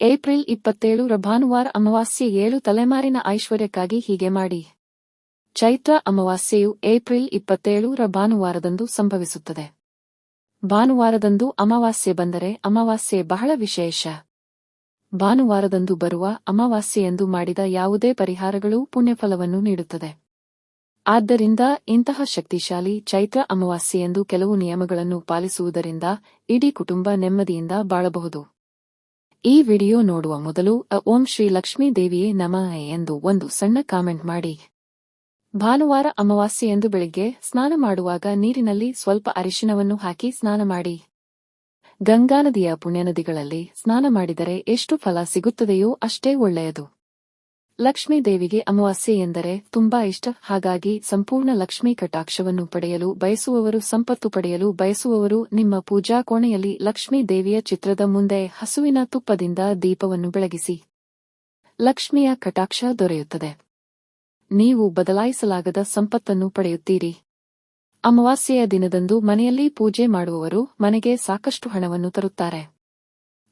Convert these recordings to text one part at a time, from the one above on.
April ಇಪ್ಪತ್ತೇಳು ರ ಭಾನುವಾರ ಅಮಾವಾಸ್ಯೆ ಏಳು ತಲೆಮಾರಿನ ಐಶ್ವರ್ಯಕ್ಕಾಗಿ ಹೀಗೆ ಮಾಡಿ. ಚೈತ್ರ ಅಮಾವಾಸ್ಯೆಯು ಏಪ್ರಿಲ್ ಇಪ್ಪತ್ತೇಳು ರ ಭಾನುವಾರದಂದು ಸಂಭವಿಸುತ್ತದೆ. ಭಾನುವಾರದಂದು ಅಮಾವಾಸ್ಯೆ ಬಂದರೆ ಅಮಾವಾಸ್ಯೆ ಬಹಳ ವಿಶೇಷ. ಭಾನುವಾರದಂದು ಬರುವ ಅಮಾವಾಸ್ಯೆಯಂದು ಮಾಡಿದ ಯಾವುದೇ ಪರಿಹಾರಗಳೂ ಪುಣ್ಯಫಲವನ್ನು ನೀಡುತ್ತದೆ. ಆದ್ದರಿಂದ ಇಂತಹ ಶಕ್ತಿಶಾಲಿ ಚೈತ್ರ ಅಮಾವಾಸ್ಯೆಯಂದು ಕೆಲವು ನಿಯಮಗಳನ್ನು ಪಾಲಿಸುವುದರಿಂದ ಇಡೀ ಕುಟುಂಬ ನೆಮ್ಮದಿಯಿಂದ ಬಾಳಬಹುದು. ಈ ವಿಡಿಯೋ ನೋಡುವ ಮೊದಲು ಓಂ ಶ್ರೀ ಲಕ್ಷ್ಮೀ ದೇವಿಯೇ ನಮಃ ಎಂದು ಒಂದು ಸಣ್ಣ ಕಾಮೆಂಟ್ ಮಾಡಿ. ಭಾನುವಾರ ಅಮಾವಾಸ್ಯೆಯಂದು ಬೆಳಿಗ್ಗೆ ಸ್ನಾನ ಮಾಡುವಾಗ ನೀರಿನಲ್ಲಿ ಸ್ವಲ್ಪ ಅರಿಶಿನವನ್ನು ಹಾಕಿ ಸ್ನಾನ ಮಾಡಿ. ಗಂಗಾನದಿಯ ಪುಣ್ಯನದಿಗಳಲ್ಲಿ ಸ್ನಾನ ಮಾಡಿದರೆ ಎಷ್ಟು ಫಲ ಸಿಗುತ್ತದೆಯೋ ಅಷ್ಟೇ ಒಳ್ಳೆಯದು. ಲಕ್ಷ್ಮೀ ದೇವಿಗೆ ಅಮಾವಾಸ್ಯೆ ಎಂದರೆ ತುಂಬಾ ಇಷ್ಟ. ಹಾಗಾಗಿ ಸಂಪೂರ್ಣ ಲಕ್ಷ್ಮೀ ಕಟಾಕ್ಷವನ್ನು ಪಡೆಯಲು ಬಯಸುವವರು ಸಂಪತ್ತು ಪಡೆಯಲು ಬಯಸುವವರು ನಿಮ್ಮ ಪೂಜಾ ಕೋಣೆಯಲ್ಲಿ ಲಕ್ಷ್ಮೀ ದೇವಿಯ ಚಿತ್ರದ ಮುಂದೆ ಹಸುವಿನ ತುಪ್ಪದಿಂದ ದೀಪವನ್ನು ಬೆಳಗಿಸಿ. ಲಕ್ಷ್ಮಿಯ ಕಟಾಕ್ಷ ದೊರೆಯುತ್ತದೆ. ನೀವು ಬದಲಾಯಿಸಲಾಗದ ಸಂಪತ್ತನ್ನು ಪಡೆಯುತ್ತೀರಿ. ಅಮಾವಾಸ್ಯೆಯ ದಿನದಂದು ಮನೆಯಲ್ಲಿ ಪೂಜೆ ಮಾಡುವವರು ಮನೆಗೆ ಸಾಕಷ್ಟು ಹಣವನ್ನು ತರುತ್ತಾರೆ.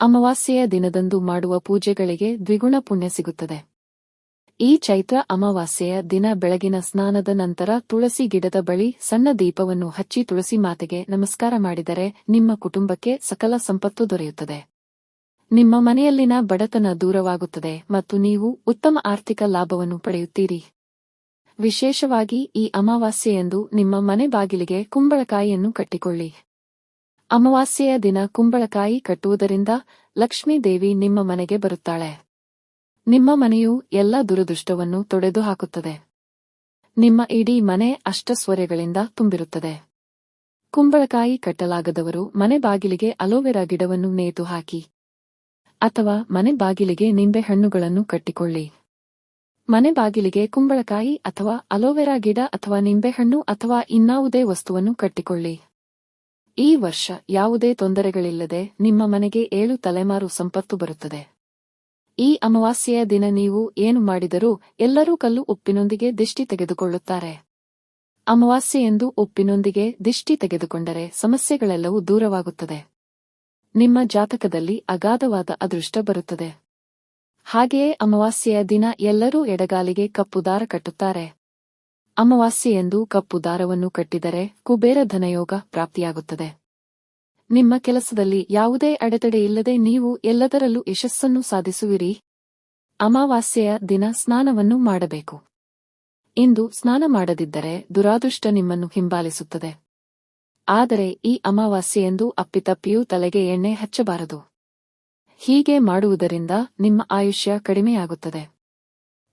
ಅಮಾವಾಸ್ಯೆಯ ದಿನದಂದು ಮಾಡುವ ಪೂಜೆಗಳಿಗೆ ದ್ವಿಗುಣ ಪುಣ್ಯ ಸಿಗುತ್ತದೆ. ಈ ಚೈತ್ರ ಅಮಾವಾಸ್ಯೆಯ ದಿನ ಬೆಳಗಿನ ಸ್ನಾನದ ನಂತರ ತುಳಸಿ ಗಿಡದ ಬಳಿ ಸಣ್ಣ ದೀಪವನ್ನು ಹಚ್ಚಿ ತುಳಸಿ ಮಾತೆಗೆ ನಮಸ್ಕಾರ ಮಾಡಿದರೆ ನಿಮ್ಮ ಕುಟುಂಬಕ್ಕೆ ಸಕಲ ಸಂಪತ್ತು ದೊರೆಯುತ್ತದೆ. ನಿಮ್ಮ ಮನೆಯಲ್ಲಿನ ಬಡತನ ದೂರವಾಗುತ್ತದೆ ಮತ್ತು ನೀವು ಉತ್ತಮ ಆರ್ಥಿಕ ಲಾಭವನ್ನು ಪಡೆಯುತ್ತೀರಿ. ವಿಶೇಷವಾಗಿ ಈ ಅಮಾವಾಸ್ಯೆಯಂದು ನಿಮ್ಮ ಮನೆ ಬಾಗಿಲಿಗೆ ಕುಂಬಳಕಾಯಿಯನ್ನು ಕಟ್ಟಿಕೊಳ್ಳಿ. ಅಮಾವಾಸ್ಯೆಯ ದಿನ ಕುಂಬಳಕಾಯಿ ಕಟ್ಟುವುದರಿಂದ ಲಕ್ಷ್ಮೀದೇವಿ ನಿಮ್ಮ ಮನೆಗೆ ಬರುತ್ತಾಳೆ. ನಿಮ್ಮ ಮನೆಯು ಎಲ್ಲ ದುರದೃಷ್ಟವನ್ನು ತೊಡೆದು ಹಾಕುತ್ತದೆ ನಿಮ್ಮ ಇಡೀ ಮನೆ ಅಷ್ಟಸ್ವರ್ಯಗಳಿಂದ ತುಂಬಿರುತ್ತದೆ. ಕುಂಬಳಕಾಯಿ ಕಟ್ಟಲಾಗದವರು ಮನೆ ಬಾಗಿಲಿಗೆ ಅಲೋವೆರಾ ಗಿಡವನ್ನು ನೇತು ಹಾಕಿ ಅಥವಾ ಮನೆ ಬಾಗಿಲಿಗೆ ನಿಂಬೆಹಣ್ಣುಗಳನ್ನು ಕಟ್ಟಿಕೊಳ್ಳಿ. ಮನೆ ಬಾಗಿಲಿಗೆ ಕುಂಬಳಕಾಯಿ ಅಥವಾ ಅಲೋವೆರಾ ಗಿಡ ಅಥವಾ ನಿಂಬೆಹಣ್ಣು ಅಥವಾ ಇನ್ನಾವುದೇ ವಸ್ತುವನ್ನು ಕಟ್ಟಿಕೊಳ್ಳಿ. ಈ ವರ್ಷ ಯಾವುದೇ ತೊಂದರೆಗಳಿಲ್ಲದೆ ನಿಮ್ಮ ಮನೆಗೆ ಏಳು ತಲೆಮಾರು ಸಂಪತ್ತು ಬರುತ್ತದೆ. ಈ ಅಮಾವಾಸ್ಯೆಯ ದಿನ ನೀವು ಏನು ಮಾಡಿದರೂ ಎಲ್ಲರೂ ಕಲ್ಲು ಉಪ್ಪಿನೊಂದಿಗೆ ದಿಷ್ಟಿ ತೆಗೆದುಕೊಳ್ಳುತ್ತಾರೆ. ಅಮಾವಾಸ್ಯೆಯೆಂದು ಉಪ್ಪಿನೊಂದಿಗೆ ದಿಷ್ಟಿ ತೆಗೆದುಕೊಂಡರೆ ಸಮಸ್ಯೆಗಳೆಲ್ಲವೂ ದೂರವಾಗುತ್ತದೆ. ನಿಮ್ಮ ಜಾತಕದಲ್ಲಿ ಅಗಾಧವಾದ ಅದೃಷ್ಟ ಬರುತ್ತದೆ. ಹಾಗೆಯೇ ಅಮಾವಾಸ್ಯೆಯ ದಿನ ಎಲ್ಲರೂ ಎಡಗಾಲಿಗೆ ಕಪ್ಪು ದಾರ ಕಟ್ಟುತ್ತಾರೆ. ಅಮಾವಾಸ್ಯೆಯೆಂದು ಕಪ್ಪು ದಾರವನ್ನು ಕಟ್ಟಿದರೆ ಕುಬೇರ ಧನಯೋಗ ಪ್ರಾಪ್ತಿಯಾಗುತ್ತದೆ. ನಿಮ್ಮ ಕೆಲಸದಲ್ಲಿ ಯಾವುದೇ ಅಡೆತಡೆ ಇಲ್ಲದೆ ನೀವು ಎಲ್ಲದರಲ್ಲೂ ಯಶಸ್ಸನ್ನು ಸಾಧಿಸುವಿರಿ. ಅಮಾವಾಸ್ಯೆಯ ದಿನ ಸ್ನಾನವನ್ನು ಮಾಡಬೇಕು. ಇಂದು ಸ್ನಾನ ಮಾಡದಿದ್ದರೆ ದುರಾದೃಷ್ಟ ನಿಮ್ಮನ್ನು ಹಿಂಬಾಲಿಸುತ್ತದೆ. ಆದರೆ ಈ ಅಮಾವಾಸ್ಯೆಯೆಂದು ಅಪ್ಪಿತಪ್ಪಿಯೂ ತಲೆಗೆ ಎಣ್ಣೆ ಹಚ್ಚಬಾರದು. ಹೀಗೆ ಮಾಡುವುದರಿಂದ ನಿಮ್ಮ ಆಯುಷ್ಯ ಕಡಿಮೆಯಾಗುತ್ತದೆ.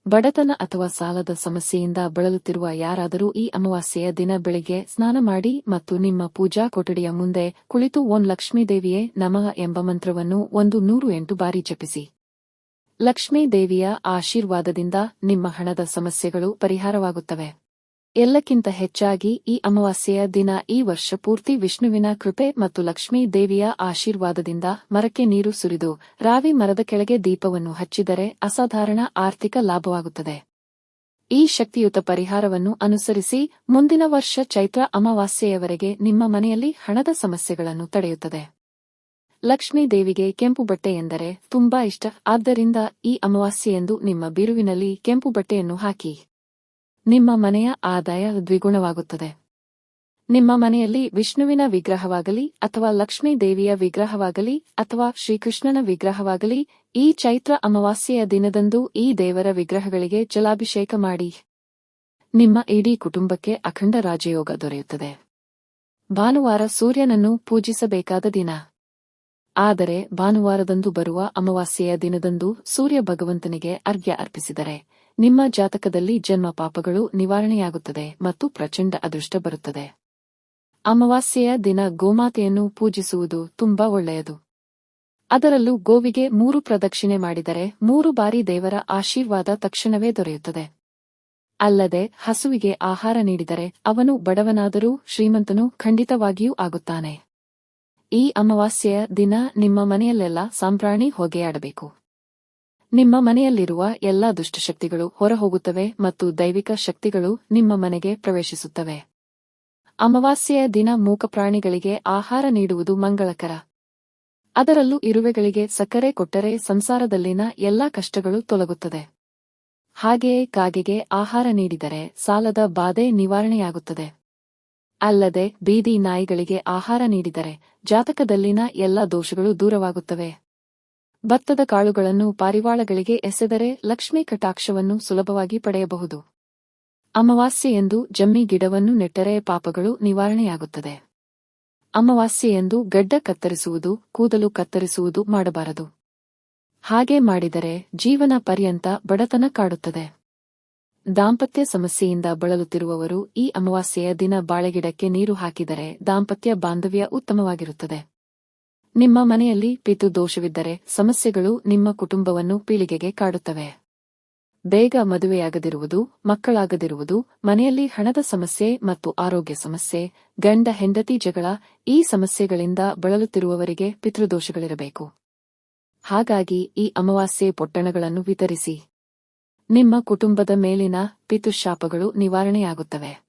ಬಡತನ ಅಥವಾ ಸಾಲದ ಸಮಸ್ಯೆಯಿಂದ ಬಳಲುತ್ತಿರುವ ಯಾರಾದರೂ ಈ ಅಮಾವಾಸ್ಯೆಯ ದಿನ ಬೆಳಿಗ್ಗೆ ಸ್ನಾನ ಮಾಡಿ ಮತ್ತು ನಿಮ್ಮ ಪೂಜಾ ಕೊಠಡಿಯ ಮುಂದೆ ಕುಳಿತು ಓಂ ಲಕ್ಷ್ಮೀದೇವಿಯೇ ನಮಃ ಎಂಬ ಮಂತ್ರವನ್ನು ಒಂದು ನೂರು ಎಂಟು ಬಾರಿ ಜಪಿಸಿ. ಲಕ್ಷ್ಮೀದೇವಿಯ ಆಶೀರ್ವಾದದಿಂದ ನಿಮ್ಮ ಹಣದ ಸಮಸ್ಯೆಗಳು ಪರಿಹಾರವಾಗುತ್ತವೆ. ಎಲ್ಲಕ್ಕಿಂತ ಹೆಚ್ಚಾಗಿ ಈ ಅಮಾವಾಸ್ಯೆಯ ದಿನ ಈ ವರ್ಷ ಪೂರ್ತಿ ವಿಷ್ಣುವಿನ ಕೃಪೆ ಮತ್ತು ಲಕ್ಷ್ಮೀ ದೇವಿಯ ಆಶೀರ್ವಾದದಿಂದ ಮರಕ್ಕೆ ನೀರು ಸುರಿದು ರಾವಿ ಮರದ ಕೆಳಗೆ ದೀಪವನ್ನು ಹಚ್ಚಿದರೆ ಅಸಾಧಾರಣ ಆರ್ಥಿಕ ಲಾಭವಾಗುತ್ತದೆ. ಈ ಶಕ್ತಿಯುತ ಪರಿಹಾರವನ್ನು ಅನುಸರಿಸಿ ಮುಂದಿನ ವರ್ಷ ಚೈತ್ರ ಅಮಾವಾಸ್ಯೆಯವರೆಗೆ ನಿಮ್ಮ ಮನೆಯಲ್ಲಿ ಹಣದ ಸಮಸ್ಯೆಗಳನ್ನು ತಡೆಯುತ್ತದೆ. ಲಕ್ಷ್ಮೀ ದೇವಿಗೆ ಕೆಂಪು ಬಟ್ಟೆ ಎಂದರೆ ತುಂಬಾ ಇಷ್ಟ, ಆದ್ದರಿಂದ ಈ ಅಮಾವಾಸ್ಯೆಯೆಂದು ನಿಮ್ಮ ಬಿರುವಿನಲ್ಲಿ ಕೆಂಪು ಬಟ್ಟೆಯನ್ನು ಹಾಕಿ. ನಿಮ್ಮ ಮನೆಯ ಆದಾಯ ದ್ವಿಗುಣವಾಗುತ್ತದೆ. ನಿಮ್ಮ ಮನೆಯಲ್ಲಿ ವಿಷ್ಣುವಿನ ವಿಗ್ರಹವಾಗಲಿ ಅಥವಾ ಲಕ್ಷ್ಮೀ ದೇವಿಯ ವಿಗ್ರಹವಾಗಲಿ ಅಥವಾ ಶ್ರೀಕೃಷ್ಣನ ವಿಗ್ರಹವಾಗಲಿ, ಈ ಚೈತ್ರ ಅಮಾವಾಸ್ಯೆಯ ದಿನದಂದು ಈ ದೇವರ ವಿಗ್ರಹಗಳಿಗೆ ಜಲಾಭಿಷೇಕ ಮಾಡಿ. ನಿಮ್ಮ ಇಡೀ ಕುಟುಂಬಕ್ಕೆ ಅಖಂಡ ರಾಜಯೋಗ ದೊರೆಯುತ್ತದೆ. ಭಾನುವಾರ ಸೂರ್ಯನನ್ನು ಪೂಜಿಸಬೇಕಾದ ದಿನ. ಆದರೆ ಭಾನುವಾರದಂದು ಬರುವ ಅಮಾವಾಸ್ಯೆಯ ದಿನದಂದು ಸೂರ್ಯ ಭಗವಂತನಿಗೆ ಅರ್ಘ್ಯ ಅರ್ಪಿಸಿದರೆ ನಿಮ್ಮ ಜಾತಕದಲ್ಲಿ ಜನ್ಮ ಪಾಪಗಳು ನಿವಾರಣೆಯಾಗುತ್ತದೆ ಮತ್ತು ಪ್ರಚಂಡ ಅದೃಷ್ಟ ಬರುತ್ತದೆ. ಅಮಾವಾಸ್ಯೆಯ ದಿನ ಗೋಮಾತೆಯನ್ನು ಪೂಜಿಸುವುದು ತುಂಬಾ ಒಳ್ಳೆಯದು. ಅದರಲ್ಲೂ ಗೋವಿಗೆ ಮೂರು ಪ್ರದಕ್ಷಿಣೆ ಮಾಡಿದರೆ ಮೂರು ಬಾರಿ ದೇವರ ಆಶೀರ್ವಾದ ತಕ್ಷಣವೇ ದೊರೆಯುತ್ತದೆ. ಅಲ್ಲದೆ ಹಸುವಿಗೆ ಆಹಾರ ನೀಡಿದರೆ ಅವನು ಬಡವನಾದರೂ ಶ್ರೀಮಂತನು ಖಂಡಿತವಾಗಿಯೂ ಆಗುತ್ತಾನೆ. ಈ ಅಮಾವಾಸ್ಯೆಯ ದಿನ ನಿಮ್ಮ ಮನೆಯಲ್ಲೆಲ್ಲ ಸಾಂಪ್ರಾಣಿ ಹೊಗೆಯಾಡಬೇಕು. ನಿಮ್ಮ ಮನೆಯಲ್ಲಿರುವ ಎಲ್ಲಾ ದುಷ್ಟಶಕ್ತಿಗಳು ಹೊರಹೋಗುತ್ತವೆ ಮತ್ತು ದೈವಿಕ ಶಕ್ತಿಗಳು ನಿಮ್ಮ ಮನೆಗೆ ಪ್ರವೇಶಿಸುತ್ತವೆ. ಅಮಾವಾಸ್ಯೆಯ ದಿನ ಮೂಕ ಪ್ರಾಣಿಗಳಿಗೆ ಆಹಾರ ನೀಡುವುದು ಮಂಗಳಕರ. ಅದರಲ್ಲೂ ಇರುವೆಗಳಿಗೆ ಸಕ್ಕರೆ ಕೊಟ್ಟರೆ ಸಂಸಾರದಲ್ಲಿನ ಎಲ್ಲಾ ಕಷ್ಟಗಳು ತೊಲಗುತ್ತದೆ. ಹಾಗೆಯೇ ಕಾಗೆಗೆ ಆಹಾರ ನೀಡಿದರೆ ಸಾಲದ ಬಾಧೆ ನಿವಾರಣೆಯಾಗುತ್ತದೆ. ಅಲ್ಲದೆ ಬೀದಿ ನಾಯಿಗಳಿಗೆ ಆಹಾರ ನೀಡಿದರೆ ಜಾತಕದಲ್ಲಿನ ಎಲ್ಲ ದೋಷಗಳು ದೂರವಾಗುತ್ತವೆ. ಭತ್ತದ ಕಾಳುಗಳನ್ನು ಪಾರಿವಾಳಗಳಿಗೆ ಎಸೆದರೆ ಲಕ್ಷ್ಮೀ ಕಟಾಕ್ಷವನ್ನು ಸುಲಭವಾಗಿ ಪಡೆಯಬಹುದು. ಅಮಾವಾಸ್ಯೆಯೆಂದು ಜಮ್ಮಿ ಗಿಡವನ್ನು ನೆಟ್ಟರೆ ಪಾಪಗಳು ನಿವಾರಣೆಯಾಗುತ್ತದೆ. ಅಮಾವಾಸ್ಯೆಯೆಂದು ಗಡ್ಡ ಕತ್ತರಿಸುವುದು, ಕೂದಲು ಕತ್ತರಿಸುವುದು ಮಾಡಬಾರದು. ಹಾಗೆ ಮಾಡಿದರೆ ಜೀವನ ಪರ್ಯಂತ ಬಡತನ ಕಾಡುತ್ತದೆ. ದಾಂಪತ್ಯ ಸಮಸ್ಯೆಯಿಂದ ಬಳಲುತ್ತಿರುವವರು ಈ ಅಮಾವಾಸ್ಯೆಯ ದಿನ ಬಾಳೆಗಿಡಕ್ಕೆ ನೀರು ಹಾಕಿದರೆ ದಾಂಪತ್ಯ ಬಾಂಧವ್ಯ ಉತ್ತಮವಾಗಿರುತ್ತದೆ. ನಿಮ್ಮ ಮನೆಯಲ್ಲಿ ಪಿತು ದೋಷವಿದ್ದರೆ ಸಮಸ್ಯೆಗಳು ನಿಮ್ಮ ಕುಟುಂಬವನ್ನು ಪೀಳಿಗೆಗೆ ಕಾಡುತ್ತವೆ. ಬೇಗ ಮದುವೆಯಾಗದಿರುವುದು, ಮಕ್ಕಳಾಗದಿರುವುದು, ಮನೆಯಲ್ಲಿ ಹಣದ ಸಮಸ್ಯೆ ಮತ್ತು ಆರೋಗ್ಯ ಸಮಸ್ಯೆ, ಗಂಡ ಹೆಂಡತಿ ಜಗಳ ಈ ಸಮಸ್ಯೆಗಳಿಂದ ಬಳಲುತ್ತಿರುವವರಿಗೆ ಪಿತೃದೋಷಗಳಿರಬೇಕು. ಹಾಗಾಗಿ ಈ ಅಮಾವಾಸ್ಯೆ ಪೊಟ್ಟಣಗಳನ್ನು ವಿತರಿಸಿ. ನಿಮ್ಮ ಕುಟುಂಬದ ಮೇಲಿನ ಪಿತುಶಾಪಗಳು ನಿವಾರಣೆಯಾಗುತ್ತವೆ.